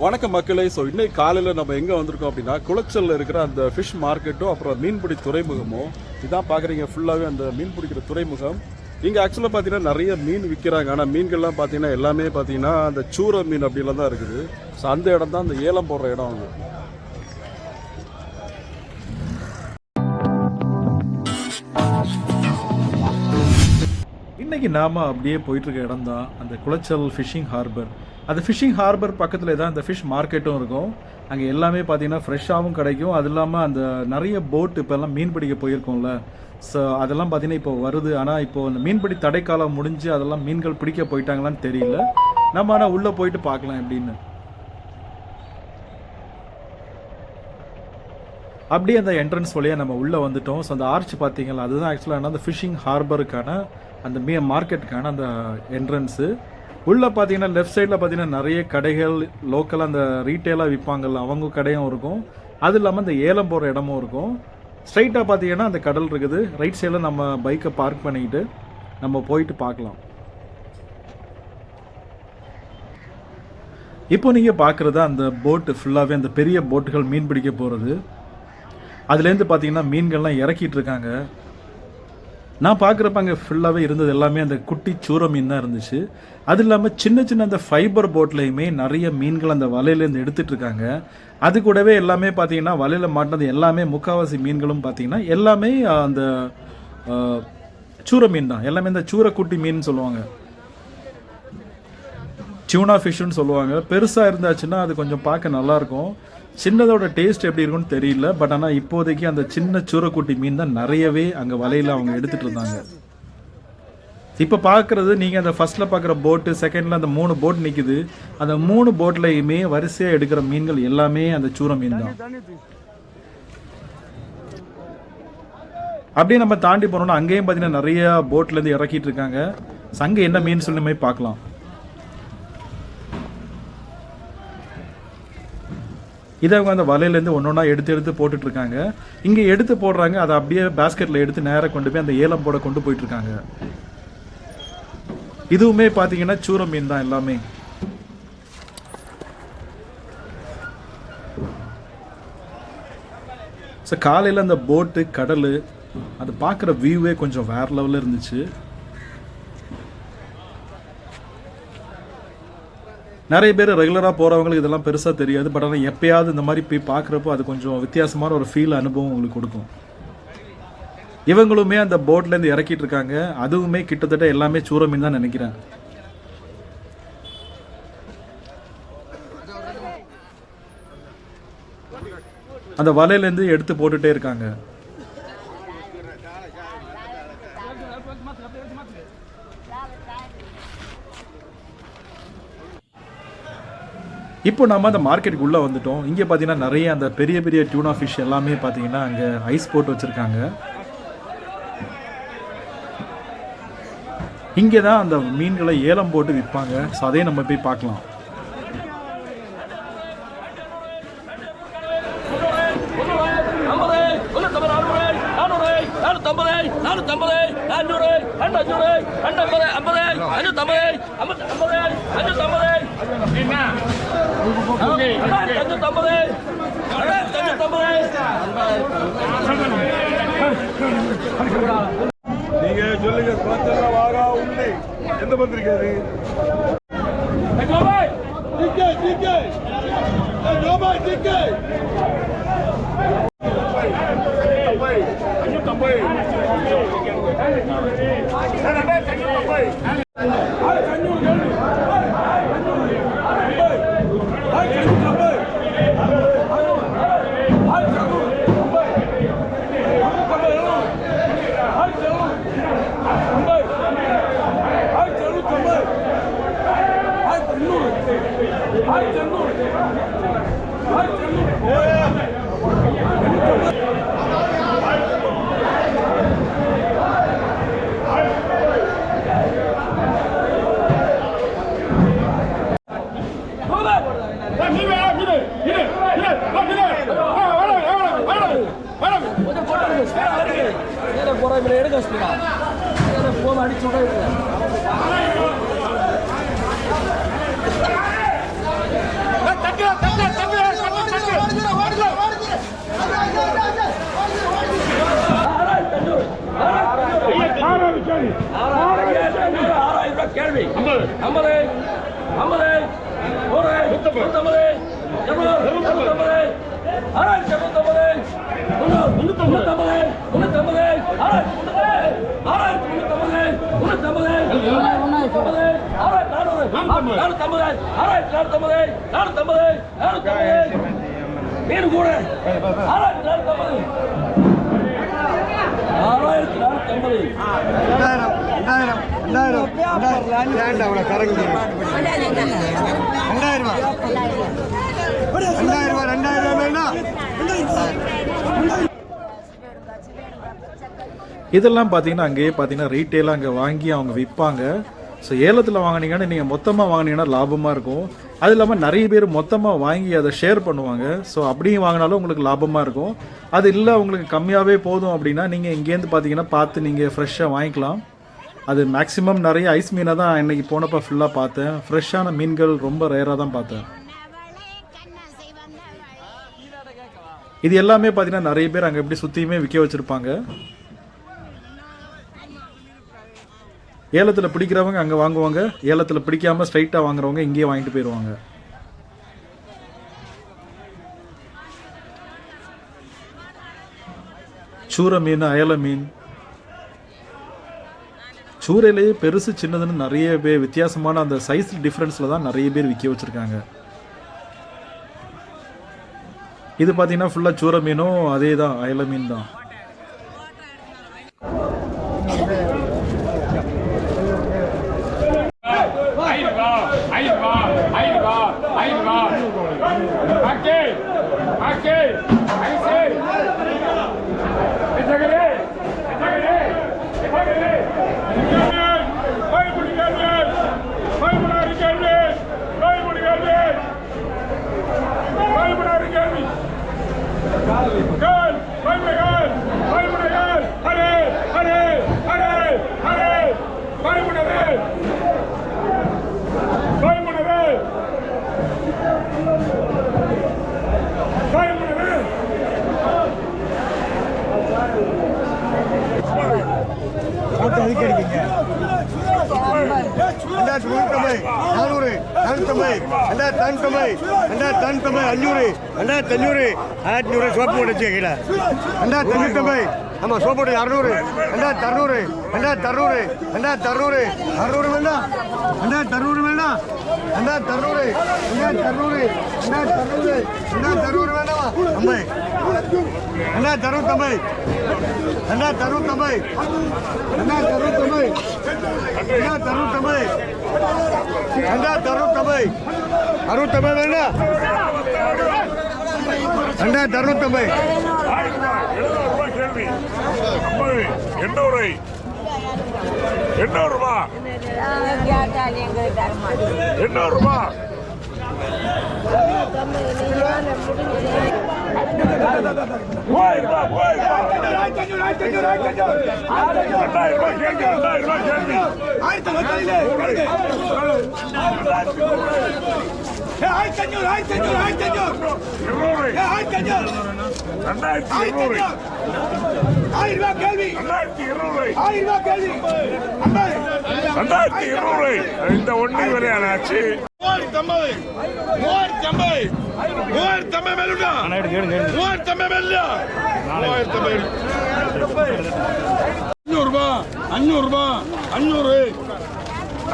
வணக்கம் மக்களே. ஸோ இன்னைக்கு காலையில் நம்ம எங்கே வந்திருக்கோம் அப்படின்னா குளச்சலில் இருக்கிற அந்த ஃபிஷ் மார்க்கெட்டும் அப்புறம் மீன்பிடி துறைமுகமும் இதான் பார்க்குறீங்க ஃபுல்லாகவே அந்த மீன் பிடிக்கிற துறைமுகம். இங்கே ஆக்சுவலாக பார்த்தீங்கன்னா நிறைய மீன் விற்கிறாங்க ஆனால் மீன்கள்லாம் பார்த்தீங்கன்னா எல்லாமே பார்த்தீங்கன்னா அந்த சூர மீன் அப்படிலாம் தான் இருக்குது. ஸோ அந்த இடம் தான் அந்த ஏலம் போடுற இடம் அங்கே. இன்னைக்கு நாம அப்படியே போயிட்டு இருக்க இடம் தான் அந்த குளச்சல் ஃபிஷிங் ஹார்பர் அந்த ஃபிஷிங் ஹார்பர் பக்கத்தில் தான் அந்த ஃபிஷ் மார்க்கெட்டும் இருக்கும். அங்கே எல்லாமே பார்த்தீங்கன்னா ஃப்ரெஷ்ஷாகவும் கிடைக்கும். அது இல்லாமல் அந்த நிறைய போட் இப்போல்லாம் மீன் பிடிக்க போயிருக்கோம்ல. ஸோ அதெல்லாம் பார்த்தீங்கன்னா இப்போ வருது. ஆனால் இப்போ அந்த மீன்பிடி தடைக்காலம் முடிஞ்சு அதெல்லாம் மீன்கள் பிடிக்க போயிட்டாங்களான்னு தெரியல. நம்ம ஆனால் உள்ளே போயிட்டு பார்க்கலாம் எப்படின்னு. அப்படியே அந்த என்ட்ரன்ஸ் வழியாக நம்ம உள்ளே வந்துட்டோம். ஸோ அந்த ஆர்ச் பார்த்தீங்களா அதுதான் ஆக்சுவலாக அந்த ஃபிஷிங் ஹார்பருக்கான அந்த மீ மார்க்கெட்டுக்கான அந்த என்ட்ரன்ஸு உள்ளே பார்த்தீங்கன்னா லெஃப்ட் சைடில் பார்த்தீங்கன்னா நிறைய கடைகள் லோக்கலாக அந்த ரீட்டெயிலாக விற்பாங்கல்ல அவங்க கடையும் இருக்கும். அது இல்லாமல் இந்த ஏலம் போகிற இடமும் இருக்கும். ஸ்ட்ரைட்டாக பார்த்தீங்கன்னா அந்த கடல் இருக்குது. ரைட் சைடில் நம்ம பைக்கை பார்க் பண்ணிக்கிட்டு நம்ம போயிட்டு பார்க்கலாம். இப்போ நீங்கள் பார்க்குறது அந்த போட்டு ஃபுல்லாகவே அந்த பெரிய போட்டுகள் மீன் பிடிக்க போகிறது அதுலேருந்து பார்த்தீங்கன்னா மீன்கள்லாம் இறக்கிட்டு இருக்காங்க. நான் பார்க்குறப்ப அங்கே ஃபுல்லாகவே இருந்தது எல்லாமே அந்த குட்டி சூர மீன் தான் இருந்துச்சு. அது இல்லாமல் சின்ன சின்ன அந்த ஃபைபர் போட்லேயுமே நிறைய மீன்கள் அந்த வலையிலேருந்து எடுத்துகிட்டு இருக்காங்க. அது கூடவே எல்லாமே பார்த்தீங்கன்னா வலையில் மாட்டினது எல்லாமே முக்காவாசி மீன்களும் பார்த்தீங்கன்னா எல்லாமே அந்த சூற சூர மீன் தான். எல்லாமே இந்த சூரக்குட்டி மீன் சொல்லுவாங்க. டியூனா ஃபிஷ்ஷுன்னு சொல்லுவாங்க. பெருசாக இருந்தாச்சுன்னா அது கொஞ்சம் பார்க்க நல்லாயிருக்கும் சின்னதோட டேஸ்ட் எப்படி இருக்கும்னு தெரியல பட் ஆனால் இப்போதைக்கு அந்த சின்ன சூரக்குட்டி மீன் தான் நிறையவே அங்கே வலையில் அவங்க எடுத்துகிட்டு இருந்தாங்க. இப்போ பார்க்குறது நீங்கள் அந்த ஃபர்ஸ்ட்டில் பார்க்குற போட்டு செகண்டில் அந்த மூணு போட் நிற்குது அந்த மூணு போட்லையுமே வரிசையாக எடுக்கிற மீன்கள் எல்லாமே அந்த சூர மீன் தான். அப்படியே நம்ம தாண்டி போனோம்னா அங்கேயும் பார்த்தீங்கன்னா நிறையா போட்லேருந்து இறக்கிட்டு இருக்காங்க. சங்க என்ன மீன் சொல்லி பார்க்கலாம். இதை அவங்க அந்த வலையிலேருந்து ஒன்று ஒன்றா எடுத்து எடுத்து போட்டுட்ருக்காங்க. இங்கே எடுத்து போடுறாங்க அதை அப்படியே பேஸ்கெட்டில் எடுத்து நேராக கொண்டு போய் அந்த ஏலம் போட கொண்டு போயிட்டுருக்காங்க இதுவுமே பார்த்தீங்கன்னா சூர மீன் தான் எல்லாமே. ஸோ காலையில் அந்த போட்டு கடல் அது பார்க்குற வியூவே கொஞ்சம் வேற லெவலில் இருந்துச்சு. நிறைய பேர் ரெகுலராக போகிறவங்களுக்கு இதெல்லாம் பெருசாக தெரியாது. பட் ஆனால் எப்பயாவது இந்த மாதிரி போய் பார்க்குறப்போ அது கொஞ்சம் வித்தியாசமான ஒரு ஃபீல் அனுபவம் உங்களுக்கு கொடுக்கும். இவங்களுமே அந்த போட்லேருந்து இறக்கிட்டு இருக்காங்க. அதுவுமே கிட்டத்தட்ட எல்லாமே சூர மீன் தான் நினைக்கிறேன். அந்த வலையிலேருந்து எடுத்து போட்டுகிட்டே இருக்காங்க. இப்போ நம்ம அந்த மார்க்கெட்டுக்கு உள்ளே வந்துட்டோம். இங்கே பார்த்தீங்கன்னா நிறைய அந்த பெரிய பெரிய டியூனா ஃபிஷ் எல்லாமே பார்த்தீங்கன்னா அங்கே ஐஸ் போட்டு வச்சுருக்காங்க. இங்கே தான் அந்த மீன்களை ஏலம் போட்டு விற்பாங்க. ஸோ அதையும் நம்ம போய் பார்க்கலாம். ஐம்பது முன்னூத்தம்பது அறுநூறு ஐம்பது ஐம்பது ஐம்பது நீங்க சொல்லுங்க குளச்சல்ல வாகா உண்மை எந்த பத்திரிக்கை டிக்கே டிக்கே ஜோபாய் டிக்கே కూడా మీరు ఏడుకు వస్తున్నా ఫోన్ అడిగి చూడ கேள்வி. ஐம்பது. ஐம்பது. ஐம்பது. நூற்றம்பது மீன் கூட ஆறாயிரத்தி ஆறாயிரத்தி ரெண்டாயிரம் ரெண்டாயிரம் ரெண்டாயிரம் வேண்டாம் அவ்வளோ கரங்க ரெண்டாயிரம் ரூபா ரெண்டாயிரம் ரூபா ரெண்டாயிரம் வேண்டாம் இதெல்லாம் பார்த்தீங்கன்னா அங்கேயே பார்த்தீங்கன்னா ரீட்டெயிலாக அங்கே வாங்கி அவங்க விற்பாங்க ஸோ ஏலத்தில் வாங்கினீங்கன்னா நீங்கள் மொத்தமாக வாங்கினீங்கன்னா லாபமாக இருக்கும். அது இல்லாமல் நிறைய பேர் மொத்தமாக வாங்கி அதை ஷேர் பண்ணுவாங்க. ஸோ அப்படியும் வாங்கினாலும் உங்களுக்கு லாபமாக இருக்கும். அது இல்லை உங்களுக்கு கம்மியாகவே போதும் அப்படின்னா நீங்கள் இங்கேருந்து பார்த்தீங்கன்னா பார்த்து நீங்கள் ஃப்ரெஷ்ஷாக வாங்கிக்கலாம். அது மேக்ஸிமம் நிறைய ஐஸ் மீனை தான் இன்னைக்கு போனப்போ ஃபுல்லாக பார்த்தேன். ஃப்ரெஷ்ஷான மீன்கள் ரொம்ப ரேராக தான் பார்த்தேன். இது எல்லாமே பார்த்தீங்கன்னா நிறைய பேர் அங்கே எப்படி சுற்றியுமே விற்க வச்சுருப்பாங்க. ஏலத்தில் பிடிக்கிறவங்க அங்கே வாங்குவாங்க. ஏலத்தில் பிடிக்காம ஸ்ட்ரைட்டாக வாங்குறவங்க இங்கேயே வாங்கிட்டு போயிடுவாங்க சூர மீன் அயல மீன். சூறையிலேயே பெருசு சின்னதுன்னு நிறைய பேர் வித்தியாசமான அந்த சைஸ் டிஃப்ரென்ஸில் தான் நிறைய பேர் விற்க வச்சுருக்காங்க. இது பார்த்தீங்கன்னா ஃபுல்லாக சூரை மீனும் அதே தான் அயல மீன் தான். ரெண்டாயிரத்தி முந்நூற்றம்பது நானூறு நானூற்றம்பது ரெண்டாயிரத்தி நானூற்றம்பது ரெண்டாயிரத்தி நானூற்றம்பது அஞ்சூறு ரெண்டாயிரத்தி அஞ்சூறு ஆயிரத்தி நூறு சோப்பு போட்டு வச்சு கீழே ரெண்டாயிரத்தி அஞ்சூற்றம்பது ஆமாம் சோப்பு போட்டு அறுநூறு ரெண்டாயிரத்தி அறுநூறு ரெண்டாயிரத்தி அறுநூறு ரெண்டாயிரத்தி அறுநூறு அறுநூறு வேண்டாம் ரெண்டாயிரத்தி அறுநூறு வேண்டாம்? ரெண்டாயிரத்தி அறுநூறு ரெண்டாயிரத்தி அறுநூறு ரெண்டாயிரத்தி அறுநூறு ரெண்டாயிரத்தி அறுநூறு வேண்டாமா ஐம்பது ரெண்டாயிரத்தி அறுநூற்றம்பது ரெண்டாயிரத்தி அறுநூற்றம்பது ரெண்டாயிரத்தி அறுநூற்றம்பது ரெண்டாயிரத்தி அறுநூற்றம்பது ரெண்டாயிரத்தி அறுநூற்றம்பது அறுநூற்றம்பது வேண்டாம் ரெண்டாயிரத்தி அறுநூற்றம்பது ரூபாய் கேள்வி. ஐம்பது எண்ணூறு ரூபா எண்ணூறு ரூபா மூவாயிரம் ரூபாய் மூவாயிரம் ரூபாய் ரெண்டாயிரம் ரூபாய் கேள்வி ரெண்டாயிரம் ரூபாய் கேள்வி. இருநூறு ரெண்டாயிரத்தி இருநூறு. ரெண்டாயிரத்தி இருநூறு ரெண்டாயிரத்தி இருநூறு. இந்த ஒண்ணு விலையாச்சு மூவாயிரத்தி ஐம்பது. மூவாயிரத்தி ஐம்பது. மூவாயிரத்தி ஐம்பது மேலுண்டா மூவாயிரத்தி ஐம்பது மேல மூவாயிரத்தி ஐம்பது. அஞ்சூறு ரூபாய் அஞ்சூறு ரூபாய் அஞ்சூறு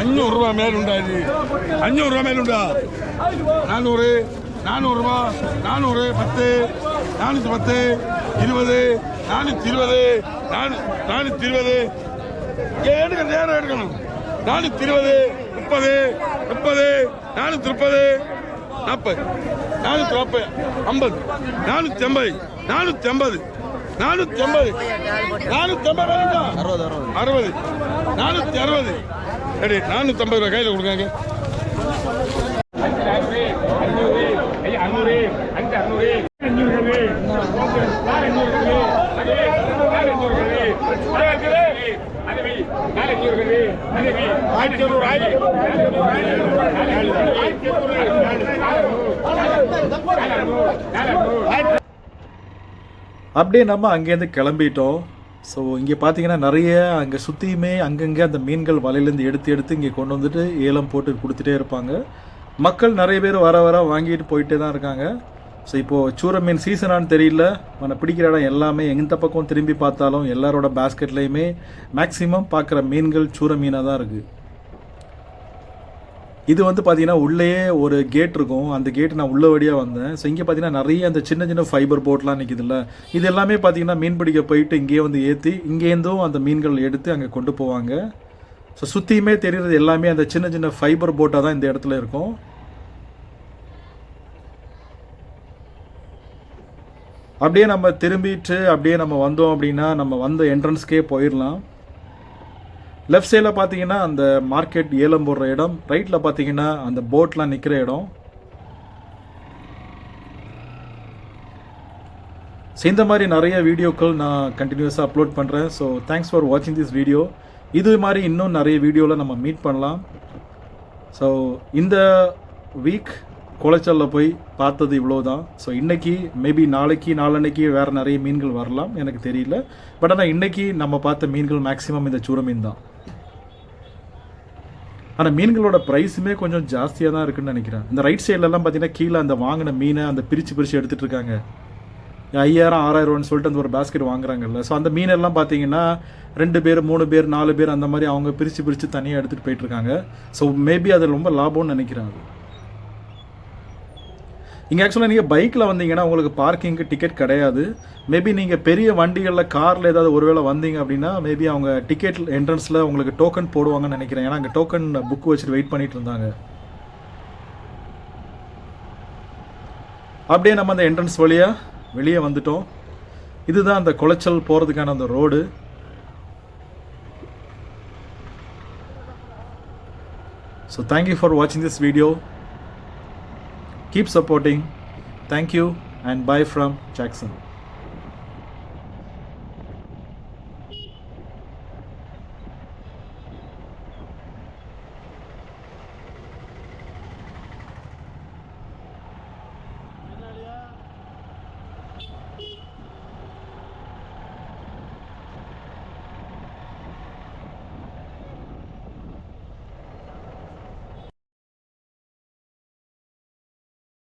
அஞ்சூறு ரூபாய் மேலுண்டா இது? அஞ்சூறு ரூபாய் மேலுண்டா நானூறு நானூறு ரூபாய் நானூறு பத்து. நானூற்றி பத்து இருபது நானூற்றி இருபது நானூ நானூற்றி இருபது. எடுக்க நேரம் எடுக்கணும். நானூற்றி இருபது முப்பது முப்பது நானூற்றி முப்பது நாற்பது நானூற்றி நாற்பது ஐம்பது. நானூற்றி ஐம்பது நானூற்றி ஐம்பது நானூற்றி ஐம்பது. நானூற்றி ஐம்பது அறுபது நானூற்றி அறுபது. சரி நானூற்றி ஐம்பது ரூபாய் கையில் கொடுங்க அப்படியே நம்ம அங்கேருந்து கிளம்பிட்டோம். ஸோ இங்கே பார்த்தீங்கன்னா நிறைய அங்கே சுற்றியுமே அங்கங்கே அந்த மீன்கள் வலையிலேருந்து எடுத்து எடுத்து இங்கே கொண்டு வந்துட்டு ஏலம் போட்டு கொடுத்துட்டே இருப்பாங்க. மக்கள் நிறைய பேர் வர வர வாங்கிட்டு போயிட்டே தான் இருக்காங்க. ஸோ இப்போது சூர மீன் சீசனான்னு தெரியல. நம்ம பிடிக்கிற இடம் எல்லாமே எந்த பக்கம் திரும்பி பார்த்தாலும் எல்லாரோட பேஸ்கெட்லேயுமே மேக்ஸிமம் பார்க்குற மீன்கள் சூர மீனாக தான் இருக்குது இது வந்து பார்த்தீங்கன்னா உள்ளேயே ஒரு கேட் இருக்கும். அந்த கேட் நான் உள்ள வழியாக வந்தேன். ஸோ இங்கே பார்த்தீங்கன்னா நிறைய அந்த சின்ன சின்ன ஃபைபர் போட்லாம் நிற்கிதுல்ல இது எல்லாமே பார்த்தீங்கன்னா மீன் பிடிக்க போயிட்டு இங்கேயே வந்து ஏற்றி இங்கேருந்தும் அந்த மீன்கள் எடுத்து அங்கே கொண்டு போவாங்க. ஸோ சுற்றியுமே தெரிகிறது எல்லாமே அந்த சின்ன சின்ன ஃபைபர் போட்டாக தான் இந்த இடத்துல இருக்கும். அப்படியே நம்ம திரும்பிட்டு அப்படியே நம்ம வந்தோம் அப்படின்னா நம்ம வந்த என்ட்ரன்ஸ்க்கே போயிடலாம். லெஃப்ட் சைடில் பார்த்தீங்கன்னா அந்த மார்க்கெட் ஏலம் போடுற இடம். ரைட்டில் பார்த்தீங்கன்னா அந்த போட்லாம் நிற்கிற இடம். ஸோ இந்த மாதிரி நிறைய வீடியோக்கள் நான் கண்டினியூஸாக அப்லோட் பண்ணுறேன் ஸோ தேங்க்ஸ் ஃபார் வாட்சிங் திஸ் வீடியோ இது மாதிரி இன்னும் நிறைய வீடியோவில் நம்ம மீட் பண்ணலாம். ஸோ இந்த வீக் குளச்சலில் போய் பார்த்தது இவ்வளோ தான் ஸோ இன்றைக்கி மேபி நாளைக்கு நாளன்னைக்கு வேறு நிறைய மீன்கள் வரலாம். எனக்கு தெரியல. பட் ஆனால் இன்றைக்கி நம்ம பார்த்த மீன்கள் மேக்ஸிமம் இந்த சூர மீன் தான். ஆனால் மீன்களோட ப்ரைஸுமே கொஞ்சம் ஜாஸ்தியாக தான் இருக்குன்னு நினைக்கிறேன். இந்த ரைட் சைட்லலாம் பார்த்தீங்கன்னா கீழே அந்த வாங்கின மீனை அந்த பிரித்து பிரித்து எடுத்துகிட்டு இருக்காங்க. ஐயாயிரம் ஆறாயிரம்னு சொல்லிட்டு அந்த ஒரு பாஸ்கெட் வாங்குறாங்கல்ல. ஸோ அந்த மீனெல்லாம் பார்த்தீங்கன்னா ரெண்டு பேர் மூணு பேர் நாலு பேர் அந்த மாதிரி அவங்க பிரித்து பிரித்து தனியாக எடுத்துகிட்டு போயிட்டுருக்காங்க ஸோ மேபி அது ரொம்ப லாபம்னு நினைக்கிறேன். அது இங்கே ஆக்சுவலாக நீங்கள் பைக்கில் வந்தீங்கன்னா உங்களுக்கு பார்க்கிங்க்கு டிக்கெட் கிடையாது. மேபி நீங்கள் பெரிய வண்டிகளில் காரில் ஏதாவது ஒருவேளை வந்தீங்க அப்படின்னா மேபி அவங்க டிக்கெட் என்ட்ரன்ஸில் உங்களுக்கு டோக்கன் போடுவாங்கன்னு நினைக்கிறேன். ஏன்னா அங்கே டோக்கன் புக் வச்சுட்டு வெயிட் பண்ணிட்டு இருந்தாங்க. அப்படியே நம்ம அந்த என்ட்ரன்ஸ் வழியாக வெளியே வந்துட்டோம். இதுதான் அந்த குளச்சல் போகிறதுக்கான அந்த road so thank you for வாட்சிங் this video Keep supporting. Thank you and bye from Jackson.